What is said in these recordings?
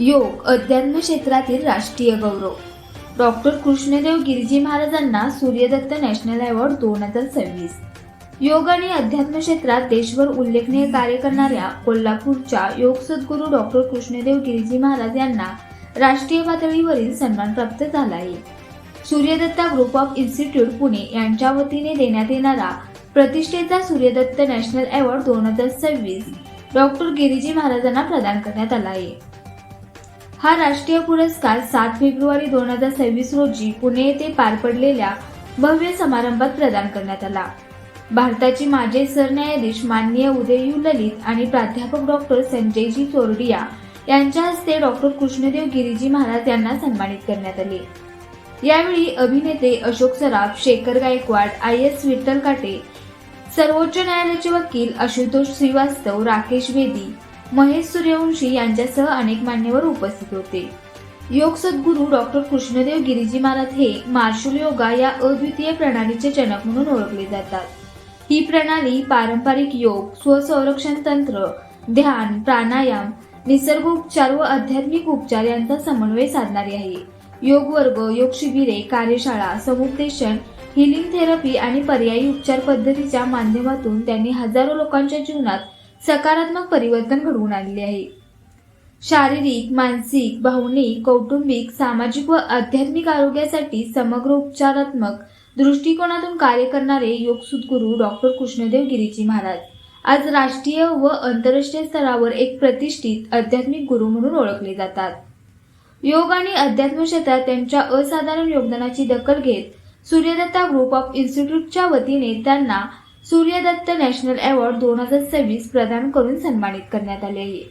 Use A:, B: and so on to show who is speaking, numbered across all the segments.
A: योग अध्यात्म क्षेत्रातील राष्ट्रीय गौरव. डॉक्टर कृष्णदेव गिरिजी महाराजांना सूर्यदत्त नॅशनल अवॉर्ड दोन हजार सव्वीस. योग आणि अध्यात्म क्षेत्रात देशभर उल्लेखनीय कार्य करणाऱ्या कोल्हापूरच्या योग सद्गुरू डॉक्टर कृष्णदेव गिरिजी महाराज यांना राष्ट्रीय पातळीवरील सन्मान प्राप्त झाला आहे. Suryadatta group of institute Pune यांच्या वतीने देण्यात येणारा प्रतिष्ठेचा सूर्यदत्त नॅशनल अवॉर्ड दोन हजार सव्वीस डॉक्टर गिरिजी महाराजांना प्रदान करण्यात आला आहे. हा राष्ट्रीय पुरस्कार सात फेब्रुवारी दोन हजार सव्वीस रोजी पुणे येथे पार पडलेल्या भव्य समारंभात प्रदान करण्यात आला. भारताचे माजी सरन्यायाधीश माननीय उदययू ललित आणि प्राध्यापक डॉक्टर संजयजी चोरडिया यांच्या हस्ते डॉक्टर कृष्णदेव गिरीजी महाराज यांना सन्मानित करण्यात आले. यावेळी अभिनेते अशोक सराफ शेखर गायकवाड आय एस विठ्ठल काटे सर्वोच्च न्यायालयाचे वकील आशुतोष श्रीवास्तव राकेश बेदी महेश सूर्यवंशी यांच्यासह अनेक मान्यवर उपस्थित होते. योग सद्गुरू डॉक्टर कृष्णदेव गिरीजी महाराज हे मार्शल योगा या अद्वितीय प्रणालीचे जनक म्हणून ओळखले जातात. ही प्रणाली पारंपरिक योग स्वसंरक्षण तंत्र ध्यान प्राणायाम निसर्ग उपचार व आध्यात्मिक उपचार यांचा समन्वय साधणारी आहे. योग वर्ग योग शिबिरे कार्यशाळा समुपदेशन हिलिंग थेरपी आणि पर्यायी उपचार पद्धतीच्या माध्यमातून त्यांनी हजारो लोकांच्या जीवनात सकारात्मक परिवर्तन घडवून आणले आहे. शारीरिक मानसिक भावनिक कौटुंबिक सामाजिक व आध्यात्मिक आरोग्यासाठी समग्र उपचारात्मक दृष्टिकोनातून कार्य करणारे योग सद्गुरू डॉक्टर कृष्णदेव गिरीजी महाराज आज राष्ट्रीय व आंतरराष्ट्रीय स्तरावर एक प्रतिष्ठित आध्यात्मिक गुरु म्हणून ओळखले जातात. योग आणि अध्यात्म क्षेत्रात त्यांच्या असाधारण योगदानाची दखल घेत सूर्यदत्ता ग्रुप ऑफ इन्स्टिट्यूटच्या वतीने त्यांना सूर्यदत्त नॅशनल अवॉर्ड दोन हजार सव्वीस प्रदान करून सन्मानित करण्यात आले आहे.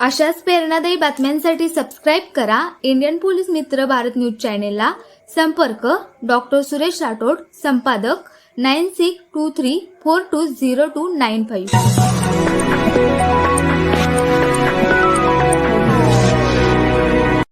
A: अशाच प्रेरणादायी बातम्यांसाठी सबस्क्राईब करा. इंडियन पोलीस मित्र भारत न्यूज चॅनेलला संपर्क. डॉक्टर सुरेश राठोड संपादक nine six two three four two zero two nine five